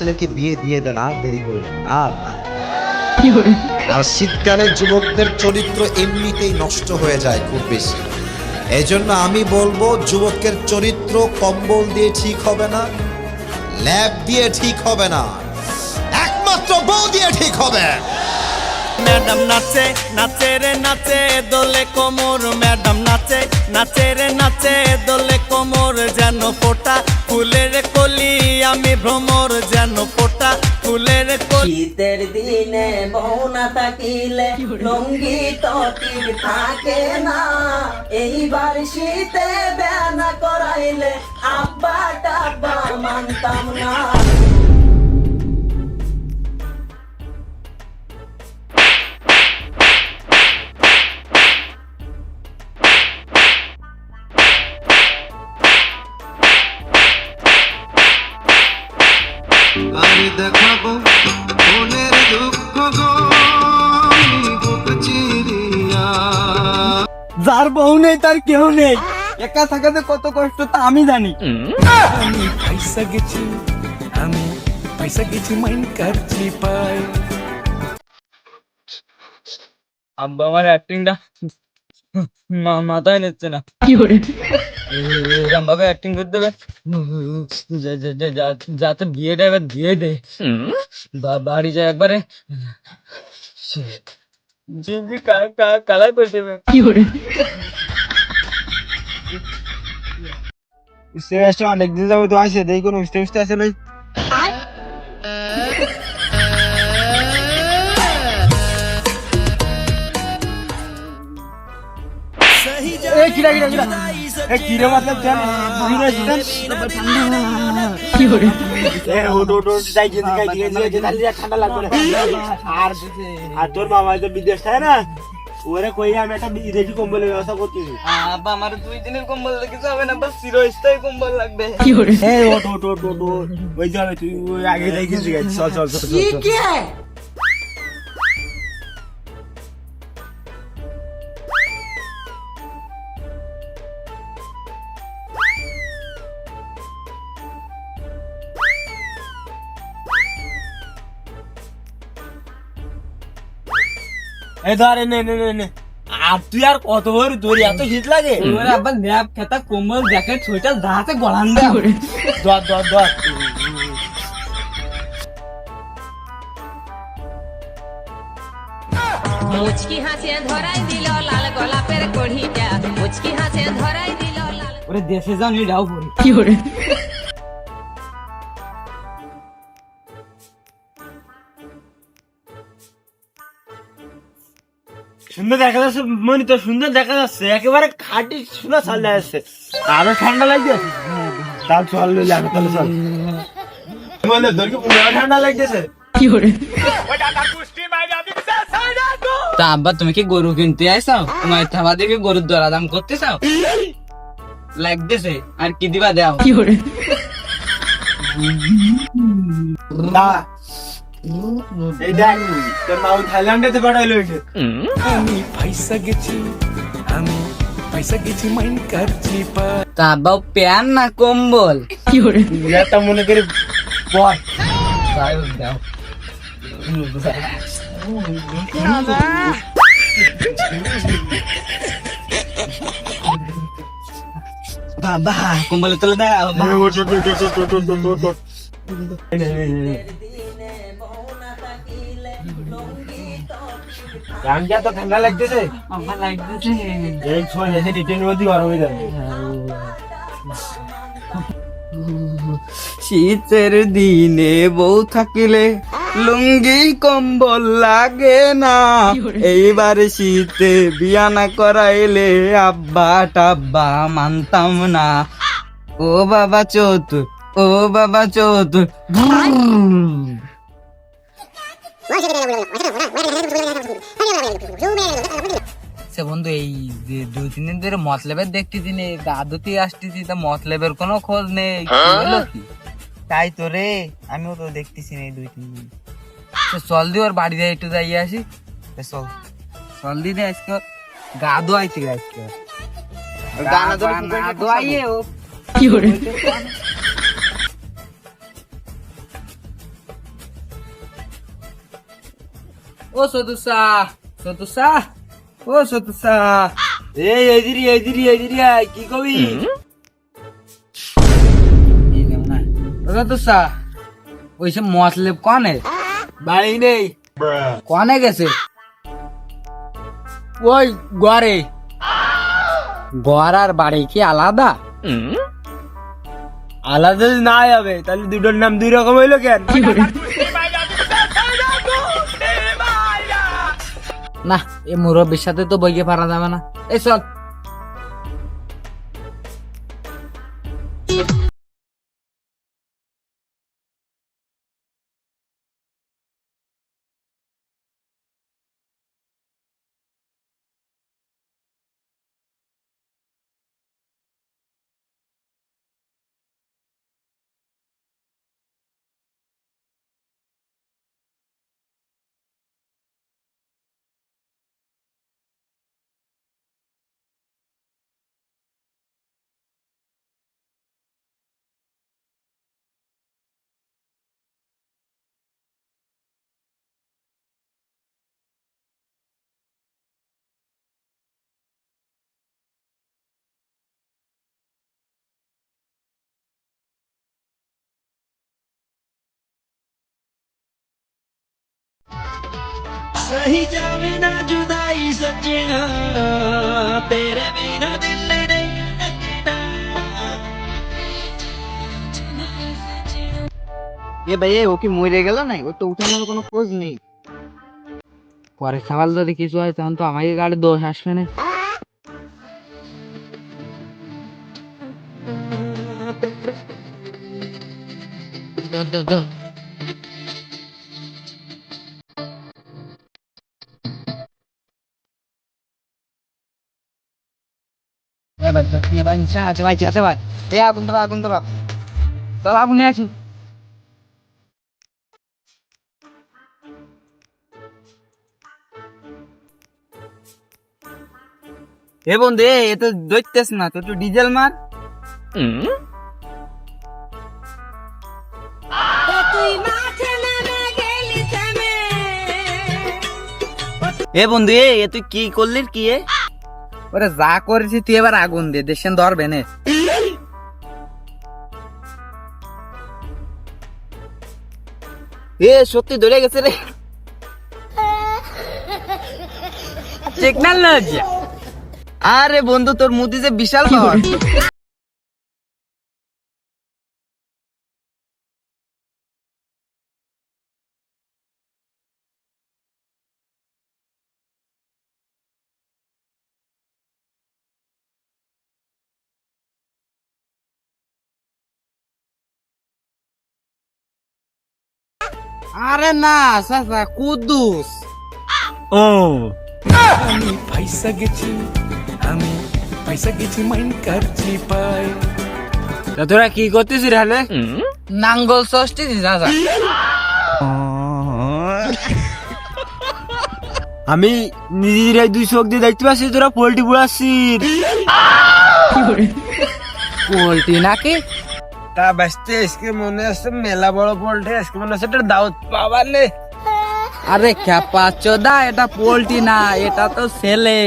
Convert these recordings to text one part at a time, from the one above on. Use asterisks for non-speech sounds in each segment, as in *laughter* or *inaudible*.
ছেলেকে বিয়ে দিয়ে দেন আর দেরি করবেন আর আর শীতকালে যুবকদের চরিত্র এমনিতেই নষ্ট হয়ে যায় খুব বেশি। এই জন্য আমি বলব যুবকের চরিত্র কম্বল দিয়ে ঠিক হবে না ল্যাব দিয়ে ঠিক হবে না একমাত্র বউ দিয়ে ঠিক হবে। ম্যাডাম নাচে নাচে রে নাচে দোলে কোমর ম্যাডাম নাচে নাচে রে নাচে দোলে কোমর যেন ফোটা ফুলের কলি। শীতের দিনে বউ না থাকিলে লঙ্গি তো তীর থাকে না। এইবার শীতে বেনা করাইলে আব্বা টাব্বা মানতাম না। দেখাবো যার বউ নেই তার কেউ নেই। একা থাকাতে কত কষ্ট তা আমি জানি। আমি পয়সা গেছি আমি পয়সা গেছি মাইন্ড করছি পাই। আব্বা আমার অ্যাক্টিংটা মাথায় নিচ্ছে না। এরকম ভাবে অ্যাক্টিং করতে হবে। যা- যা- যা- যা- যাতে বিয়েটা এবার দিয়ে দে। বা- বাড়ি যায় একবারে। জি কালাই করে দেবে। কি করে? স্টেজটা অনেকদিন যাব তো আসে দেখি কোনো উঠতে আসে নাই এই কিরা কিরা কিরা? কিরে কিরে কিরে কি এ ওটো ওটো যাই যে ঠান্ডা লাগবে আর আর তোর মামা তো বিদেশ থাকে না ওরে কই আমি একটা বিদেশি কম্বলের ব্যবস্থা করতেছি। আব্বা আমার দুই দিনের কম্বল দেখেছে হবে না বাস চিরস্থায়ী কম্বল লাগবে। এই ওটো ওটো ওটো ওটো ওই যাবে তুই আগে যাই গেছি চল চল চল চল, চল। এই ধর নে নে নে নে। আর তুই আর কত বড় তোর এত শীত লাগে? ওরে আব্বা ল্যাব খেতা কম্বল জ্যাকেট সোয়েটার দাহাতে গলান দেয় ধর ধর ধর। মুচকি হাসে ধরাই দিল লাল গোলাপের কড়িটা। মুচকি হাসে ধরাই দিল লাল ওরে দেশে যাও নি ডাও পড়ি সুন্দর দেখা যাচ্ছে মনি তো সুন্দর দেখা যাচ্ছে একেবারে খাটি শোনা চাল যাচ্ছে। আরও ঠান্ডা লাগছে? তার চল লইলে আমি তাহলে চল। পুরো ঠান্ডা লাগতেছে। তা আব্বা তুমি কি গরু কিনতে আইসাও? তোমার থাবা দেখে গরুর দরাদাম করতে চাও? লাগতেছে আর কি দিবা দাও? না এই দেখ তোর মা থাইল্যান্ডেতে পাঠাইলো এসে আমি পয়সা গেছি আমি পয়সা গেছি মাইন্ড করছি পাই তা আব্বা প্যান না কম্বল? একটা মনে করে বল দাও বাবা। কম্বল তুলে দাও গানটা তো ঠান্ডা লাগতেছে। বাবা লাগতেছে। এই সময় এসে রিটেন মধ্যে গরম হয়ে যাবে। শীতের দিনে বউ থাকিলে লুঙ্গি কম্বল লাগে না। এইবার শীতে বিয়া না করাইলে আব্বা টাব্বা মানতাম না। ও বাবা চতুর ও বাবা চতুর সে বন্ধু এই যে দুই তিন দিন ধরে মতলবের দেখতেছি নে দাদুতি আসতেছি তা মতলবের কোনো খোঁজ নেই। কি তাই তো রে আমিও তো দেখতেছি না এই দুই তিন দিন। তো চল দি ওর বাড়ি যাই একটু যাই আসি। চল। চল দি রে আজকে গা ধোয়াইতে আজকে গা ধোয়াইয়ে ও। কি ও সতুসা সতুসা ও সতুসা এই এদিরি এদিরি এদিরি আয়, কি কবি সতুসা ওইসব মতলব কনে বাড়ি নেই কনে গেছে ওই গড়ে গড় আর বাড়ি কি আলাদা আলাদা যদি না হবে তাহলে দুটোর নাম দুই রকম হইল কেন না এই মুরব্বীর সাথে তো বইকে পারা যাবে না। এই চল। सही जावे ना जुदाई सजना तेरे बिना दिल नहीं लगता এ ভাই ও কি মরে গেল না ও তো উঠানোর কোনো খোঁজ নেই পরে সকাল যদি কিছু হয় তখন তো আমাকে গাড়ি দোষ আসবে না আগুন তো আগুন তো চল আগুন নিয়ে এ বন্ধু এ এ তো দৈতেস না তো একটু ডিজেল মার। তুই এ বন্ধু এ এ তুই কি করলি কি এ? ওরে যা করেছি তুই এবার আগুন দে দেশেন ধরবে নে। এ সত্যি ধরে গেছে রে। *laughs* টেকনোলজি আরে বন্ধু তোর মুদি যে বিশাল আরে না চাচা কুদ্দুস। ও। আমি পয়সা গেছি আমি পয়সা গেছি মাইন্ড করছি পাই। তা তোরা কি করতেছিস রে নাঙ্গল ষষ্ঠী চাচা। আমি নিজেরাই দুই চোখ দিয়ে দেখতে পাচ্ছি তোরা পোল্ট্রি বুড়াচ্ছিস পোল্ট্রি নাকি? তা বাঁচতে আজকে মনে হচ্ছে মেলা বড় পোল্ট্রি আজকে মনে হচ্ছে একটা দাওয়াত পাবার নে আরে খ্যাপা চোদা এটা পোল্ট্রি না এটা তো ছেলে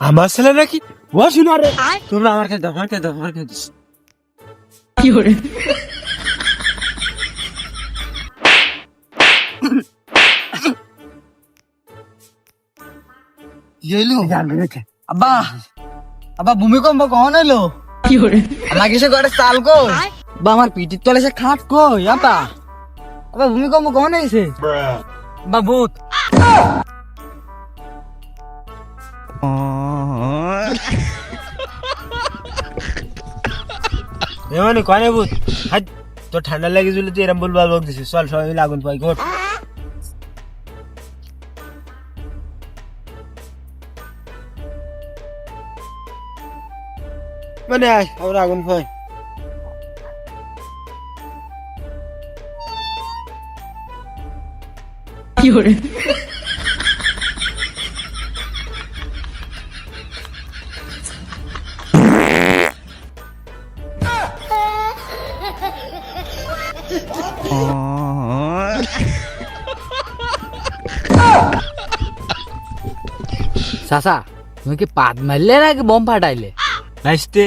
আমার ছেলে নাকি ও শুনো রে তোমরা আমার কাছে দাও আমার কাছে দাও আমার কাছে দাও। আব্বা আব্বা ভূমিকম্প কখন এলো আমার কিছু করে চাল কো বা আমার পিঠির তলে সে খাট কই আব্বা? আব্বা ভূমিকম্প কখন এসে বা ভূত। মানে কনে বুত হাত তো ঠান্ডা লাগে তুই এরম বলবার বক দিছিস। চল সবাই মিলে আগুন পাই গোট કને આવરા ગમફાઈ Llore. সাসা তুমি কি পাত মারলে নাকি বম ফাটাইলে নাইস্তে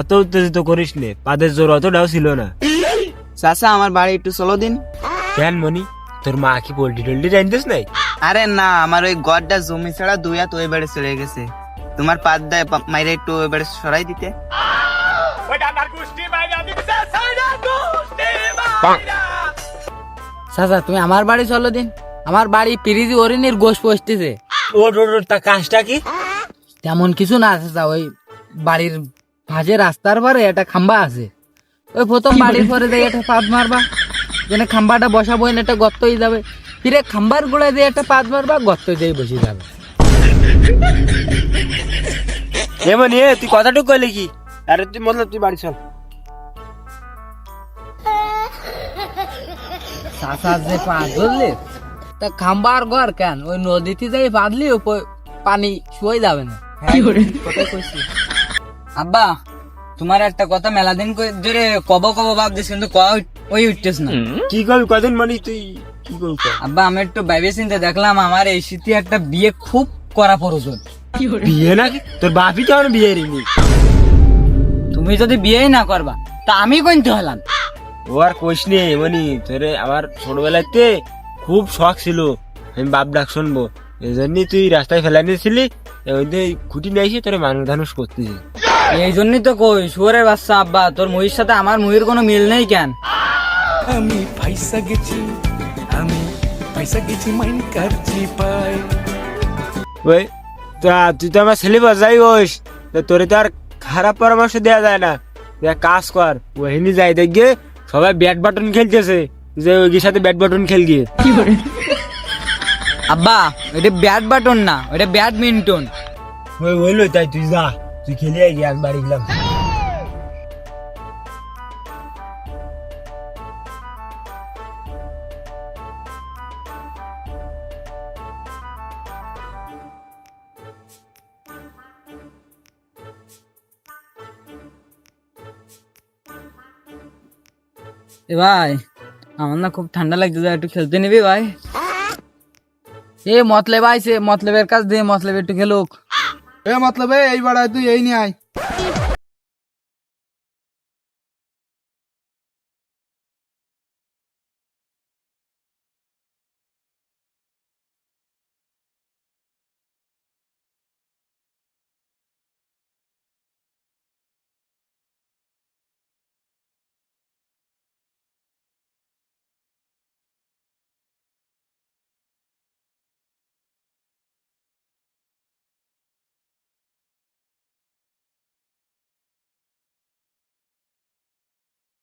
অত উত্তেজিত করিস নে পাদের জোর অতটাও ছিল না। চাচা আমার বাড়ি একটু চলো দিন। কেন মনি? তোর মা কি পোল্ট্রি টোল্ট্রি জানতিস নাই? আরে না আমার ওই গড়টা জমি ছাড়া দুই হাত ওই বাড়ি চলে গেছে। তোমার পাত দেয় মাইরে একটু ওই বাড়ি সরাই দিতে। চাচা তুমি আমার বাড়ি চলো দিন। আমার বাড়ি পিরিজি অরিনের গোশ পচতেছে ওট ওট ওট, তা কাজটা কি? তেমন কিছু না চাচা ওই বাড়ির ভাজে রাস্তার পরে একটা খাম্বা আছে। ওই প্রথম বাড়ির পরে দিয়ে একটা পাত মারবা যেন খাম্বাটা বসাবো এনে একটা গর্ত হয়ে যাবে। ফিরে খাম্বার গোড়ায় দিয়ে একটা পাত মারবা গর্ত দিয়ে বসে যাবে। মনি এ, তুই কথাটুকু কইলে কি? আরে তুই মতলব তুই বাড়ি চল। যে পাত ধরলে তা খাম্বার ঘর কেন? ওই নদীতে যাই বাঁধলি পানি শুয়ে যাবে না। কোথায় কইছি? আব্বা তোমার একটা কথা মেলা দিন ধরে কব কব ভাবছিস কিন্তু কয়া ওই উঠতেছ না। কি করবি কদিন মনি তুই কি করবি আব্বা আমি একটু ভাইবে চিন্তা দেখলাম আমার এই শীতে একটা বিয়ে খুব করা প্রয়োজন। বিয়ে নাকি তোর বাপি তো আমার বিয়ে রিনি তুমি যদি বিয়েই না করবা তা আমি কইতে হলাম। ও আর কোষ নেই মনি তোরে আমার ছোটবেলাতে খুব শখ ছিল। আমি বাপ ডাক শুনব। এই জন্যই তুই রাস্তায় ফেলা নিয়েছিলি ওই খুঁটি নিয়ে এসে তোরে মানুষ ধানুষ করতেছি। এই জন্যই তো কই শুয়ারের বাচ্চা আব্বা তোর মহির সাথে আমার মহির কোনো মিল নেই কেন? আমি পয়সা গেছি আমি পয়সা গেছি মাইন্ড কারছি পাই। ওই তা তুই তো আমার ছেলে বাজাই তা তোরে তো আর খারাপ পরামর্শ দেওয়া যায় না। তুই এক কাজ কর ওহিনি যাই দেখবে সবাই ব্যাট বাটন খেলতেছে যে ওই সাথে ব্যাট বাটন খেল গিয়ে। আব্বা ওইটা ব্যাট বাটন না ওইটা ব্যাডমিন্টন ওই হইল তাই তুই যা। তুই খেলে আই আমি বাড়ি গেলাম এ ভাই আমার না খুব ঠান্ডা লাগতেছে একটু খেলতে নিবি ভাই এ মতলেব আইছে মতলেবের কাছ দিয়ে মতলেব একটু খেলুক এ মতলব এই বাড়ায় তুই এই নিয়ে আয়।